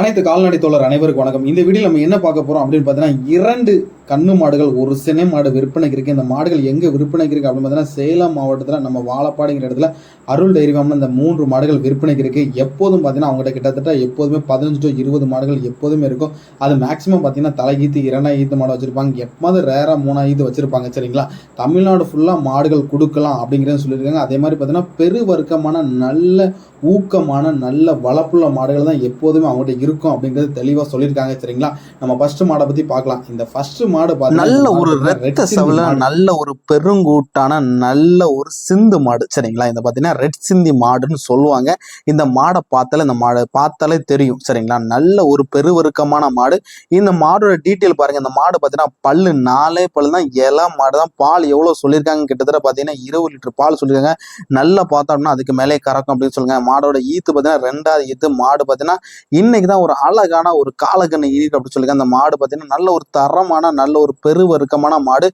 அனைத்து கால்நடை தோழர் அனைவருக்கும் வணக்கம். இந்த வீடியோ நம்ம என்ன பார்க்க போறோம் அப்படின்னு பார்த்தீங்கன்னா இரண்டு கண்ணு மாடுகள் ஒரு சினை மாடு விற்பனைக்கு இருக்கு. இந்த மாடுகள் எங்க விற்பனைக்கு இருக்கு அப்படின்னு பார்த்தீங்கன்னா சேலம் மாவட்டத்தில் நம்ம வாழப்பாடிங்கிற இடத்துல அருள் டைரி இந்த மூன்று மாடுகள் விற்பனைக்கு இருக்கு. எப்போதும் பார்த்தீங்கன்னா அவங்ககிட்ட கிட்டத்தட்ட எப்போதுமே பதினஞ்சு டு இருபது மாடுகள் எப்போதுமே இருக்கும். அது மேக்ஸிமம் பார்த்தீங்கன்னா தலைகீத்து இரண்டாயிரத்து மாடு வச்சிருப்பாங்க. எப்போது ரேரா மூணாயிரத்து வச்சுருப்பாங்க வச்சிருப்பாங்க சரிங்களா? தமிழ்நாடு ஃபுல்லாக மாடுகள் கொடுக்கலாம் அப்படிங்கிறத சொல்லியிருக்காங்க. அதே மாதிரி பார்த்தீங்கன்னா பெருவர்க்கமான நல்ல ஊக்கமான நல்ல வளப்புள்ள மாடுகள் தான் எப்போதுமே அவங்ககிட்ட இருக்கும் அப்படிங்கிறது தெளிவாக சொல்லியிருக்காங்க சரிங்களா? நம்ம ஃபர்ஸ்ட் மாடை பற்றி பார்க்கலாம். இந்த ஃபர்ஸ்ட் மாடு நல்ல ஒரு red சவல. நல்ல ஒரு பெருங்கூட்டான நல்ல ஒரு சிந்து மாடு சரிங்களா? இந்த பார்த்தீங்கன்னா ரெட் சிந்தி மாடுன்னு சொல்லுவாங்க. இந்த மாடை பார்த்தாலே இந்த மாடை பார்த்தாலே தெரியும் சரிங்களா? நல்ல ஒரு பெருவருக்கமான மாடு. இந்த மாடோட டீட்டெயில் பாருங்க. இந்த மாடு பார்த்தீங்கன்னா பல்லு நாலே பல்லு தான் இலை மாடு தான். பால் எவ்வளோ சொல்லியிருக்காங்க? கிட்டத்தட்ட பார்த்தீங்கன்னா இருபது லிட்டர் பால் சொல்லியிருக்காங்க. நல்லா பார்த்தோம்னா அதுக்கு மேலே கறக்கும் அப்படின்னு சொல்லுங்க. மாடோட ஈத்து பார்த்தீங்கன்னா ரெண்டாவது ஈத்து மாடு பார்த்தீங்கன்னா இன்னைக்கு தான் ஒரு அழகான ஒரு காலக்கண்ணு ஈடு அப்படின்னு சொல்லியிருக்காங்க. அந்த மாடு பார்த்தீங்கன்னா நல்ல ஒரு தரமான நல்ல ஒரு பெருவருக்கமான மாடு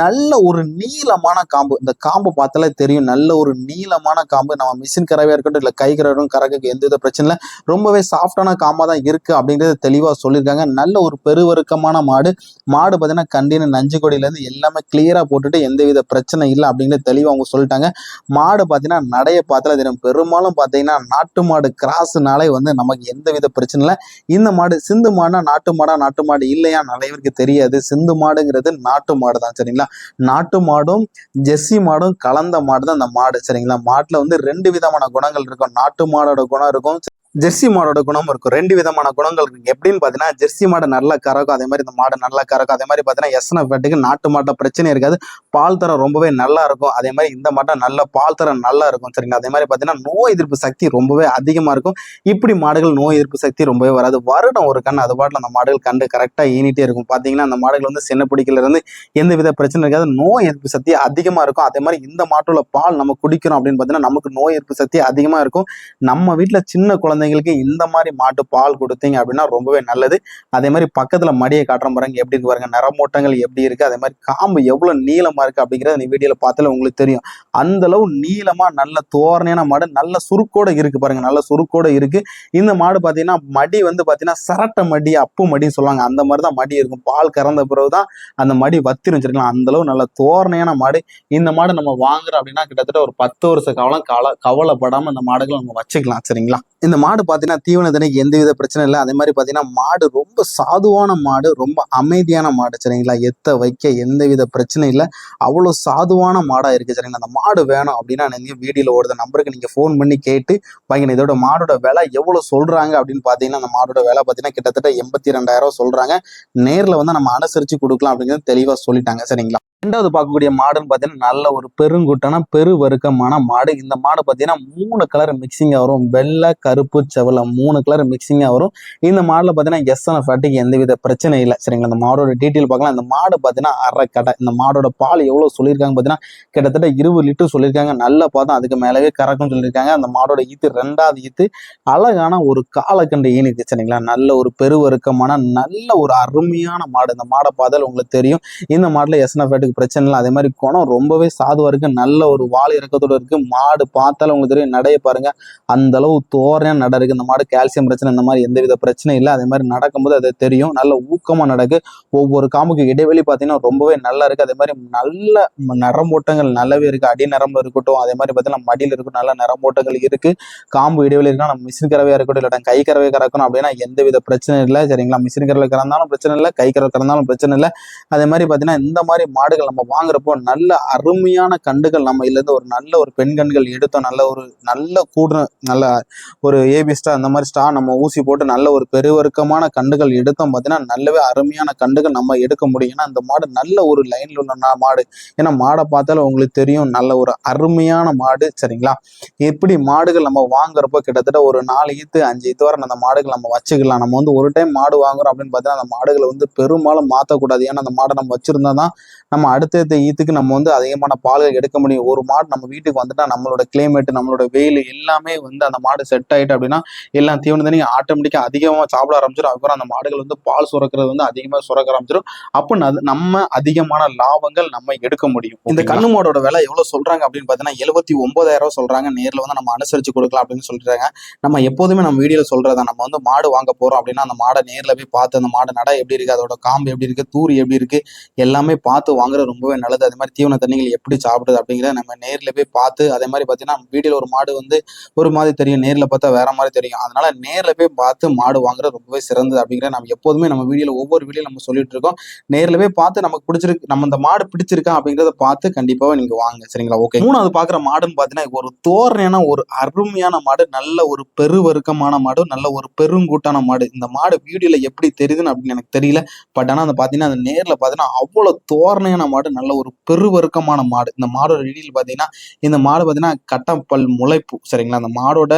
நல்ல ஒரு நீளமான காம்பு. இந்த காம்பு பார்த்தாலே தெரியும் நல்ல ஒரு நீளமான காம்பு. நம்ம மிஷின் கறவையாக இருக்கட்டும் இல்லை கை கறவையும் கறக்கு எந்த வித பிரச்சனை இல்லை. ரொம்பவே சாஃப்டான காம்பா தான் இருக்கு அப்படிங்கிறது தெளிவாக சொல்லியிருக்காங்க. நல்ல ஒரு பெருவருக்கமான மாடு. மாடு பார்த்தீங்கன்னா கண்டின நஞ்சு கொடியிலேருந்து எல்லாமே கிளியராக போட்டுட்டு எந்தவித பிரச்சனை இல்லை அப்படிங்கிறது தெளிவாக அவங்க சொல்லிட்டாங்க. மாடு பார்த்தீங்கன்னா நடைய பார்த்தாலே தெரியும். பெரும்பாலும் பார்த்தீங்கன்னா நாட்டு மாடு கிராஸ்னாலே வந்து நமக்கு எந்தவித பிரச்சனை இல்லை இந்த மாடு சிந்து மாடுனா நாட்டு மாடா நாட்டு மாடு இல்லையா நிறையவருக்கு தெரியாது. சிந்து மாடுங்கிறது நாட்டு மாடு தான் சரிங்களா? நாட்டு மாடும் ஜெர்சி மாடும் கலந்த மாடு தான் அந்த மாடு சரிங்களா? மாட்டுல வந்து ரெண்டு விதமான குணங்கள் இருக்கும். நாட்டு மாடோட குணம் இருக்கும் ஜெர்சி மாடோட குணம் இருக்கும். ரெண்டு விதமான குணங்கள் இருக்கு. எப்படின்னு பார்த்தீங்கன்னா ஜெர்சி மாடு நல்லா கறக்கும். அதே மாதிரி இந்த மாடு நல்லா கறக்கும். அதே மாதிரி பார்த்தீங்கன்னா எஸ்என்எஃப் வெட்டுக்கு நாட்டு மாட்டை பிரச்சனை இருக்காது. பால் தரம் ரொம்பவே நல்லா இருக்கும். அதே மாதிரி இந்த மாட்டை நல்ல பால் தரம் நல்லா இருக்கும். சரிங்களா? அதே மாதிரி பார்த்தீங்கன்னா நோய் எதிர்ப்பு சக்தி ரொம்பவே அதிகமாக இருக்கும். இப்படி மாடுகள் நோய் எதிர்ப்பு சக்தி ரொம்பவே வராது. வருடம் ஒரு கண் அது பாட்டில் அந்த மாடுகள் கண்டு கரெக்டாக ஈனிட்டே இருக்கும். பார்த்தீங்கன்னா அந்த மாடுகள் வந்து சின்ன பிடிக்கல இருந்து எந்த வித பிரச்சனை இருக்காது. நோய் எதிர்ப்பு சக்தி அதிகமாக இருக்கும். அதே மாதிரி இந்த மாட்டோட பால் நம்ம குடிக்கிறோம் அப்படின்னு பார்த்தீங்கன்னா நமக்கு நோய் எதிர்ப்பு சக்தி அதிகமாக இருக்கும். நம்ம வீட்டில் சின்ன குழந்தை குழந்தைங்களுக்கு இந்த மாதிரி மாட்டு பால் கொடுத்தீங்க அப்படின்னா ரொம்பவே நல்லது. அதே மாதிரி பக்கத்தில் மடியை காட்டுற பாருங்க எப்படி இருக்கு பாருங்க நரமோட்டங்கள் எப்படி இருக்கு அதே மாதிரி காம்பு எவ்வளோ நீளமாக இருக்கு அப்படிங்கிறத நீ வீடியோவில் பார்த்தாலே உங்களுக்கு தெரியும். அந்த அளவு நீளமா நல்ல தோரணையான மாடு நல்ல சுருக்கோட இருக்கு பாருங்க நல்ல சுருக்கோட இருக்கு. இந்த மாடு பார்த்தீங்கன்னா மடி வந்து பார்த்தீங்கன்னா சரட்டை மடி அப்பு மடின்னு சொல்லுவாங்க. அந்த மாதிரி தான் மடி இருக்கும். பால் கறந்த பிறகு தான் அந்த மடி வத்திரும் வச்சிருக்கலாம். அந்த அளவு நல்ல தோரணையான மாடு. இந்த மாடு நம்ம வாங்குறோம் அப்படின்னா கிட்டத்தட்ட ஒரு பத்து வருஷ காலம் கவலை கவலைப்படாம இந்த மாடுகளை நம்ம வச்சுக்கலாம். சரிங்களா? இந்த மாடு மாடு பார்த்தீங்கன்னா தீவனத்தினைக்கு எந்த வித பிரச்சனை இல்லை. அதே மாதிரி பார்த்தீங்கன்னா மாடு ரொம்ப சாதுவான மாடு ரொம்ப அமைதியான மாடு சரிங்களா? எத்த வைக்க எந்த வித பிரச்சனை இல்லை. அவ்வளோ சாதுவான மாடாக இருக்குது சரிங்களா? அந்த மாடு வேணும் அப்படின்னா நீங்கள் வீடியோவில் ஓடுற நம்பருக்கு நீங்கள் ஃபோன் பண்ணி கேட்டு வாங்கின இதோட மாடோட விலை எவ்வளோ சொல்கிறாங்க அப்படின்னு பார்த்தீங்கன்னா அந்த மாடோட விலை பார்த்தீங்கன்னா கிட்டத்தட்ட எண்பத்தி ரெண்டாயிரம் சொல்கிறாங்க நேரில் வந்து நம்ம அனுசரித்து கொடுக்கலாம் அப்படிங்கிறது தெளிவாக சொல்லிட்டாங்க சரிங்களா? ரெண்டாவது பார்க்கக்கூடிய மாடுன்னு பார்த்தீங்கன்னா நல்ல ஒரு பெருங்குட்டான பெருவருக்கமான மாடு. இந்த மாடு பார்த்தீங்கன்னா மூணு கலர் மிக்சிங்காக வரும். வெள்ளை கருப்பு செவலை மூணு கலர் மிக்சிங்காக வரும். இந்த மாடில் பார்த்தீங்கன்னா எஸ்என ஃபேட்டுக்கு எந்தவித பிரச்சனை இல்லை. சரிங்களா? இந்த மாடோட டீட்டெயில் பார்க்கலாம். இந்த மாடு பார்த்தீங்கன்னா அரை கடை இந்த மாடோட பால் எவ்வளோ சொல்லியிருக்காங்க பார்த்தீங்கன்னா கிட்டத்தட்ட இருபது லிட்டர் சொல்லியிருக்காங்க. நல்ல பார்த்தா அதுக்கு மேலவே கறக்கும் சொல்லியிருக்காங்க. அந்த மாடோட ஈத்து ரெண்டாவது ஈத்து அழகான ஒரு காலக்கண்டு ஈனுக்கு சரிங்களா? நல்ல ஒரு பெருவருக்கமான நல்ல ஒரு அருமையான மாடு. இந்த மாடை பார்த்தால் உங்களுக்கு தெரியும். இந்த மாடுல எஸ்என ஃபேட்டுக்கு பிரச்சனை இல்லை. அதே மாதிரி குணம் ரொம்பவே சாதுவாக இருக்குது நல்ல ஒரு வால் இறக்கத்தோட இருக்குது மாடு பார்த்தாலும் உங்களுக்கு தெரியும் நடைய பாருங்கள் அந்த அளவு தோரணையா நட இருக்குது இந்த மாடு கால்சியம் பிரச்சனை இந்த மாதிரி எந்தவித பிரச்சனையும் இல்லை. அதே மாதிரி நடக்கும்போது அது தெரியும். நல்ல ஊக்கமாக நடக்கு. ஒவ்வொரு காம்புக்கு இடைவெளி பார்த்தீங்கன்னா ரொம்பவே நல்லா இருக்குது அதே மாதிரி நல்ல நரம்போட்டங்கள் நல்லாவே இருக்குது அடி நரம்பு இருக்கட்டும் அதே மாதிரி பார்த்தீங்கன்னா மடியில் இருக்கும் நல்ல நரம்போட்டங்கள் இருக்குது காம்பு இடைவெளி இருக்குன்னா நம்ம மிஷின் கறவையாக இருக்கட்டும் இல்லாட்டா கை கறவை கறக்கணும் அப்படின்னா எந்தவித பிரச்சனை இல்லை. சரிங்களா? மிஷின் கறவை கறந்தாலும் பிரச்சனை இல்லை கை கறவை கறந்தாலும் பிரச்சனை இல்லை. அதே மாதிரி பார்த்தீங்கன்னா இந்த மாதிரி மாடுகள் நம்ம வாங்குறப்போ நல்ல அருமையான கண்டுகள் நம்ம இதுலேருந்து ஒரு நல்ல ஒரு பெண் கண்கள் எடுத்தோம். நல்ல ஒரு நல்ல கூட நல்ல ஒரு ஏபி ஸ்டா அந்த மாதிரி ஸ்டா நம்ம ஊசி போட்டு நல்ல ஒரு பெருவருக்கமான கண்டுகள் எடுத்தோம் பார்த்தீங்கன்னா நல்லவே அருமையான கண்டுகள் நம்ம எடுக்க முடியும். ஏன்னா அந்த மாடு நல்ல ஒரு லைன்ல உள்ள மாடு. ஏன்னா மாடை பார்த்தாலும் உங்களுக்கு தெரியும் நல்ல ஒரு அருமையான மாடு சரிங்களா? எப்படி மாடுகள் நம்ம வாங்குறப்போ கிட்டத்தட்ட ஒரு நாலு ஈத்து அஞ்சு ஈத்து வரை அந்த மாடுகள் நம்ம வச்சுக்கலாம். நம்ம வந்து ஒரு டைம் மாடு வாங்குறோம் அப்படின்னு பார்த்தீங்கன்னா அந்த மாடுகளை வந்து பெரும்பாலும் மாற்றக்கூடாது ஏன்னா அந்த மாடை நம்ம வச்சிருந்தா தான் நம்ம அடுத்தடுத்த ஈத்துக்கு நம்ம வந்து அதிகமான பால்கள் எடுக்க முடியும். ஒரு மாடு நம்ம வீட்டுக்கு வந்துட்டா நம்மளோட கிளைமேட் நம்மளோட வெயில் எல்லாமே வந்து அந்த மாடு செட் ஆயிட்டு அப்படின்னா எல்லாம் தீவனம் தண்ணி ஆட்டோமேட்டிக்காக அதிகமாக சாப்பிட ஆரம்பிச்சிடும் அதுக்கப்புறம் அந்த மாடுகள் வந்து பால் சுரக்கிறது வந்து அதிகமாக சுரக்க ஆரம்பிச்சிடும் அப்போ நம்ம அதிகமான லாபங்கள் நம்ம எடுக்க முடியும். இந்த கண்ணு மாடோட விலை எவ்வளவு சொல்றாங்க அப்படின்னு பார்த்தீங்கன்னா எழுபத்தி ஒன்பதாயிரம் ரூபாய் சொல்றாங்க. நேர்ல வந்து நம்ம அனுசரிச்சு கொடுக்கலாம் அப்படின்னு சொல்றாங்க. நம்ம எப்போதுமே நம்ம வீடியோல சொல்றதா நம்ம வந்து மாடு வாங்க போறோம் அப்படின்னா அந்த மாடை நேர்ல போய் பார்த்து அந்த மாடு நடை எப்படி இருக்கு அதோட காம்பு எப்படி இருக்கு தூரி எப்படி இருக்கு எல்லாமே பார்த்து வாங்குறது ரொம்பவே நல்லது. அதே மாதிரி தீவன தண்ணிகள் எப்படி சாப்பிடுது அப்படிங்கிறத நம்ம நேர்ல போய் பார்த்து அதே மாதிரி பார்த்தீங்கன்னா வீடியோல ஒரு மாடு வந்து ஒரு மாதிரி தெரியும். நேர்ல பார்த்தா வேற மாதிரி தெரியும். அதனால நேர்ல போய் பார்த்து மாடு வாங்குறது ரொம்பவே சிறந்தது அப்படிங்கிற நம்ம எப்போதுமே நம்ம வீடியோல ஒவ்வொரு வீடியோ நம்ம சொல்லிட்டு இருக்கோம். நேர்ல போய் பார்த்து நமக்கு பிடிச்சிருக்கு நம்ம இந்த மாடு பிடிச்சிருக்கா அப்படிங்கிறத பார்த்து கண்டிப்பாக நீங்க வாங்க. சரிங்களா? ஓகே மூணாவது பாக்குற மாடுன்னு பார்த்தீங்கன்னா ஒரு தோரணையான ஒரு அருமையான மாடு. நல்ல ஒரு பெருவருக்கமான மாடு. நல்ல ஒரு பெருங்கூட்டான மாடு. இந்த மாடு வீடியோல எப்படி தெரியுதுன்னு அப்படின்னு எனக்கு தெரியல. பட் ஆனால் அந்த பார்த்தீங்கன்னா அந்த நேரில் பார்த்தீங்கன்னா அவ்வளோ தோரணையான மாடு நல்ல ஒரு பெருவருக்கமான மாடு. இந்த மாடோட வீடியோல பாத்தீங்கன்னா இந்த மாடு பாத்தீங்கன்னா கட்டப்பல் முளைப்பு சரிங்களா? அந்த மாடோட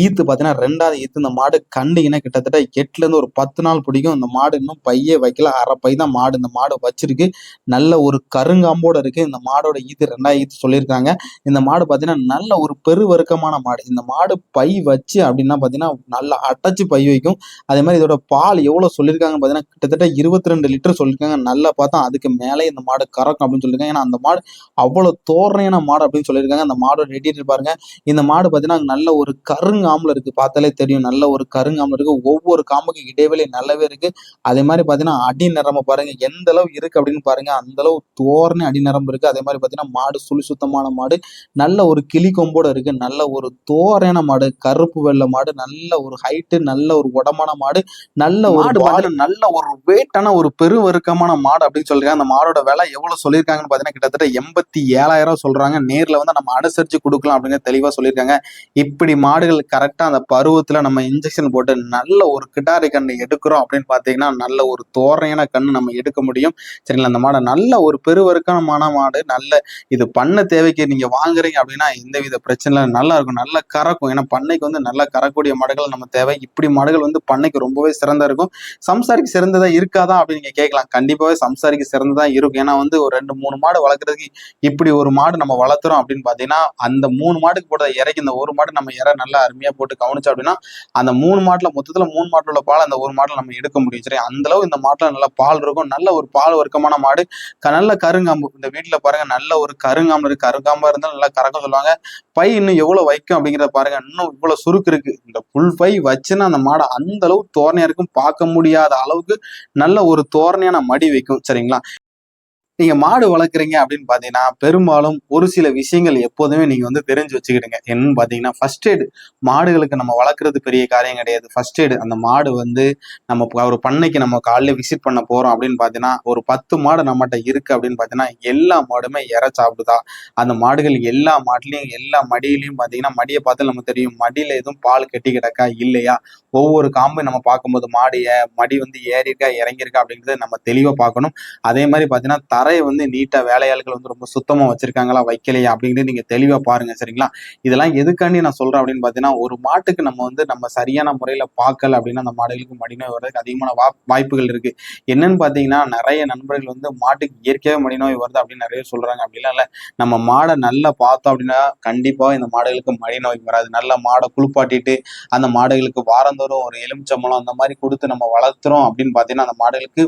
ஈத்து பார்த்தீங்கன்னா ரெண்டாவது ஈத்து. இந்த மாடு கண்டிங்கன்னா கிட்டத்தட்ட எட்டுல இருந்து ஒரு பத்து நாள் பிடிக்கும். இந்த மாடு இன்னும் பையே வைக்கல. அரை பை தான் மாடு இந்த மாடு வச்சிருக்கு. நல்ல ஒரு கருங்காம்போட இருக்கு. இந்த மாடோட ஈத்து ரெண்டாவது ஈத்து சொல்லியிருக்காங்க. இந்த மாடு பார்த்தீங்கன்னா நல்ல ஒரு பெருவருக்கமான மாடு. இந்த மாடு பை வச்சு அப்படின்னா பாத்தீங்கன்னா நல்லா அட்டச்சு பை வைக்கும். அதே மாதிரி இதோட பால் எவ்வளோ சொல்லியிருக்காங்க பார்த்தீங்கன்னா கிட்டத்தட்ட இருபத்தி ரெண்டு லிட்டர் சொல்லியிருக்காங்க. நல்லா பார்த்தா அதுக்கு மேலே இந்த மாடு கறக்கும் அப்படின்னு சொல்லியிருக்காங்க. ஏன்னா அந்த மாடு அவ்வளோ தோரணையான மாடு அப்படின்னு சொல்லியிருக்காங்க. அந்த மாடோட ரெடி பாருங்க. இந்த மாடு பார்த்தீங்கன்னா நல்ல ஒரு கருங்காம்புல இருக்கு. பார்த்தாலே தெரியும். நல்ல ஒரு கருங்காம்புல இருக்கு. ஒவ்வொரு காம்புக்கு இடைவெளி நல்லாவே இருக்கு. அதே மாதிரி பாத்தீங்கன்னா அடி நிறம பாருங்க. எந்த அளவு இருக்கு அப்படின்னு பாருங்க. அந்த அளவு தோரணை அடி நரம்பு இருக்கு. அதே மாதிரி பாத்தீங்கன்னா மாடு சுழி சுத்தமான மாடு நல்ல ஒரு கிளி கொம்போட இருக்கு. நல்ல ஒரு தோரண மாடு கருப்பு வெள்ளை மாடு நல்ல ஒரு ஹைட்டு நல்ல ஒரு உடமான மாடு நல்ல ஒரு மாடு நல்ல ஒரு வெயிட்டான ஒரு பெருவருக்கமான மாடு அப்படின்னு சொல்லிருக்காங்க அந்த மாடோட விலை எவ்வளவு சொல்லியிருக்காங்கன்னு பாத்தீங்கன்னா கிட்டத்தட்ட எண்பத்தி ஏழாயிரம் சொல்றாங்க. நேர்ல வந்து நம்ம அனுசரிச்சு கொடுக்கலாம் அப்படின்னு தெளிவா சொல்லியிருக்காங்க. இப்படி மாடுகள் கரெக்டா அந்த பருவத்துல நம்ம இன்ஜெக்ஷன் போட்டு நல்ல ஒரு கிட்டாரி கண்ணு எடுக்கிறோம் அப்படின்னு பாத்தீங்கன்னா நல்ல ஒரு தோரணையான கண்ணு நம்ம எடுக்க முடியும். சரிங்களா? அந்த மாடை நல்ல ஒரு பெருவருக்கமான மாடு நல்ல இது பண்ண தேவைக்கு நீங்க வாங்குறீங்க அப்படின்னா எந்தவித பிரச்சனை நல்லா இருக்கும். நல்லா கறக்கும். ஏன்னா பண்ணைக்கு வந்து நல்லா கறக்கூடிய மாடுகள் நம்ம தேவை. இப்படி மாடுகள் வந்து பண்ணைக்கு ரொம்பவே சிறந்தா இருக்கும். சம்சாரிக்கு சிறந்ததா இருக்காதா அப்படின்னு நீங்க கேட்கலாம். கண்டிப்பாவே சம்சாரிக்கு சிறந்ததா இருக்கும். ஏன்னா வந்து ஒரு ரெண்டு மூணு மாடு வளர்க்குறதுக்கு இப்படி ஒரு மாடு நம்ம வளர்த்துறோம் அப்படின்னு பாத்தீங்கன்னா அந்த மூணு மாடுக்கு போட்ட இறைக்கு இந்த ஒரு மாடு நம்ம இறை நல்லா அருமையா போட்டு கவனிச்சோம் அப்படின்னா அந்த மூணு மாட்டுல மொத்தத்துல மூணு மாட்டில் உள்ள பால் அந்த ஒரு மாட்டில் நம்ம எடுக்க முடியும். சரி அந்த அளவு இந்த மாட்டுல நல்ல பால் இருக்கும். நல்ல ஒரு பால் வர்க்கமான மாடு. நல்ல கருங்காம்பு. இந்த வீட்டில் பாருங்க நல்ல ஒரு கருங்காம்பு இருக்கு. கருங்காம்பா இருந்தாலும் நல்லா கறக்க சொல்லுவாங்க. பை இன்னும் எவ்வளவு வைக்கும் அப்படிங்கறத பாருங்க. இன்னும் இவ்வளவு சுருக்கு இருக்கு. இந்த புல் பை வச்சுன்னா அந்த மாடை அந்த அளவு தோரணையா இருக்கும். பார்க்க முடியாத அளவுக்கு நல்ல ஒரு தோரணையான மடி வைக்கும். சரிங்களா? நீங்க மாடு வளர்க்குறீங்க அப்படின்னு பாத்தீங்கன்னா பெரும்பாலும் ஒரு சில விஷயங்கள் எப்போதுமே நீங்க வந்து தெரிஞ்சு வச்சுக்கிடுங்க. என்னன்னு பாத்தீங்கன்னா ஃபர்ஸ்ட் எய்டு மாடுகளுக்கு நம்ம வளர்க்குறது பெரிய காரியம் கிடையாது. ஃபர்ஸ்ட் எய்டு அந்த மாடு வந்து நம்ம ஒரு பண்ணைக்கு நம்ம காலையில விசிட் பண்ண போறோம் அப்படின்னு பாத்தீங்கன்னா ஒரு பத்து மாடு நம்மகிட்ட இருக்கு அப்படின்னு பாத்தீங்கன்னா எல்லா மாடுமே இற சாப்பிடுதா? அந்த மாடுகள் எல்லா மாட்டுலயும் எல்லா மடியிலையும் பாத்தீங்கன்னா மடியை பார்த்து நமக்கு தெரியும். மடியில எதுவும் பால் கெட்டி கிடக்கா இல்லையா? ஒவ்வொரு காம்பு நம்ம பார்க்கும்போது மாடு ஏ- மடி வந்து ஏறிஇருக்கா இறங்கியிருக்கா அப்படிங்கறத நம்ம தெளிவா பார்க்கணும். அதே மாதிரி பாத்தீங்கன்னா தரையை வந்து நீட்டா வேலையாட்கள் வந்து ரொம்ப சுத்தமா வச்சிருக்காங்களா வைக்கலையா அப்படின்னு நீங்க தெளிவா பாருங்க சரிங்களா? இதெல்லாம் எதுக்காண்டி நான் சொல்றேன் அப்படின்னு பாத்தீங்கன்னா ஒரு மாட்டுக்கு நம்ம வந்து நம்ம சரியான முறையில பார்க்கல அப்படின்னா அந்த மாடுகளுக்கு மடிநோய் வர்றதுக்கு அதிகமான வா- வாய்ப்புகள் இருக்கு. என்னன்னு பாத்தீங்கன்னா நிறைய நண்பர்கள் வந்து மாட்டுக்கு இயற்கையாக மடிநோய் வருது அப்படின்னு நிறைய சொல்றாங்க. அப்படிலாம் இல்ல. நம்ம மாடை நல்லா பார்த்தோம் அப்படின்னா கண்டிப்பா இந்த மாடுகளுக்கு மடிநோய் வராது. நல்ல மாடை குளிப்பாட்டிட்டு அந்த மாடுகளுக்கு வாரந்தோறும் ஒரு எலுமிச்சம்பழம் அந்த மாதிரி கொடுத்து நம்ம வளர்த்துறோம் அப்படின்னு பாத்தீங்கன்னா அந்த மாடுகளுக்கு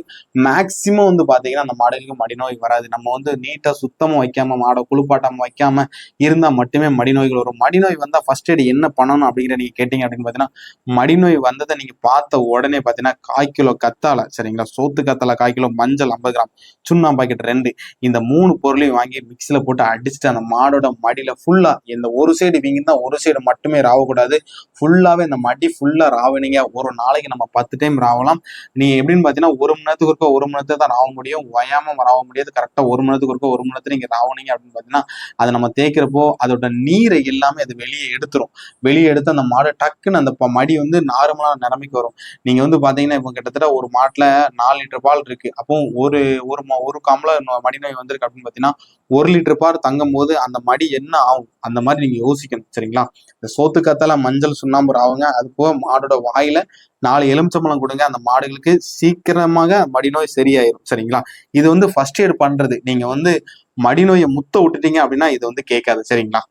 மேக்சிமம் வந்து பாத்தீங்கன்னா அந்த மாடுகளுக்கு மடிநோய் வராது. நம்ம வந்து நீட்டா சுத்தமும் வைக்காம மாடை குளிப்பாட்டாம வைக்காம இருந்தா மட்டுமே மடிநோய்கள் வரும். மடிநோய் வந்தா ஃபர்ஸ்ட் எய்டு என்ன பண்ணணும் அப்படிங்கிற நீங்க கேட்டீங்க அப்படின்னு பாத்தீங்கன்னா மடிநோய் வந்ததை நீங்க பார்த்த உடனே பாத்தீங்கன்னா காய்கிலோ கிலோ சரிங்களா? சோத்து கத்தால கால் கிலோ மஞ்சள் ஐம்பது கிராம் சுண்ணா பாக்கெட் ரெண்டு. இந்த மூணு பொருளையும் வாங்கி மிக்சியில போட்டு அடிச்சுட்டு அந்த மாடோட மடியில ஃபுல்லா இந்த ஒரு சைடு வீங்கினா ஒரு சைடு மட்டுமே ராவக்கூடாது. ஃபுல்லாவே இந்த மடி ஃபுல்லா ராவணிங்க ஒரு நாளைக்கு நம்ம பத்து டைம் ராவலாம். நீ எப்படின்னு பாத்தீங்கன்னா ஒரு மணி நேரத்துக்கு இருக்க ஒரு மணி நேரத்தை தான் ராவ முடியும். ஒயாம ராவ முடியாது. கரெக்டாக ஒரு மணத்துக்கு ஒருக்க ஒரு மணி நீங்கள் நீங்க அப்படின்னு பார்த்தீங்கன்னா அதை நம்ம தேய்க்கிறப்போ அதோட நீரை எல்லாமே அது வெளியே எடுத்துரும். வெளியே எடுத்து அந்த மாடு டக்குன்னு அந்த மடி வந்து நார்மலான நிலைமைக்கு வரும். நீங்கள் வந்து பார்த்தீங்கன்னா இப்போ கிட்டத்தட்ட ஒரு மாட்டில் நாலு லிட்டர் பால் இருக்கு. அப்போ ஒரு ஒரு மா ஒரு காமில் மடி மடிநோய் வந்திருக்கு அப்படின்னு பார்த்தீங்கன்னா ஒரு லிட்டர் பால் தங்கும் போது அந்த மடி என்ன ஆகும்? அந்த மாதிரி நீங்க யோசிக்கணும். சரிங்களா? இந்த சோத்து மஞ்சள் சுண்ணாம்பு ஆகுங்க அது போக மாடோட வாயில நாலு எலுமிச்சம்பழம் கொடுங்க. அந்த மாடுகளுக்கு சீக்கிரமாக மடிநோய் சரியாயிரும். சரிங்களா? இது வந்து ஃபர்ஸ்ட் இயர் பண்றது. நீங்க வந்து மடிநோயை முத்த விட்டுட்டீங்க அப்படின்னா இது வந்து கேட்காது. சரிங்களா?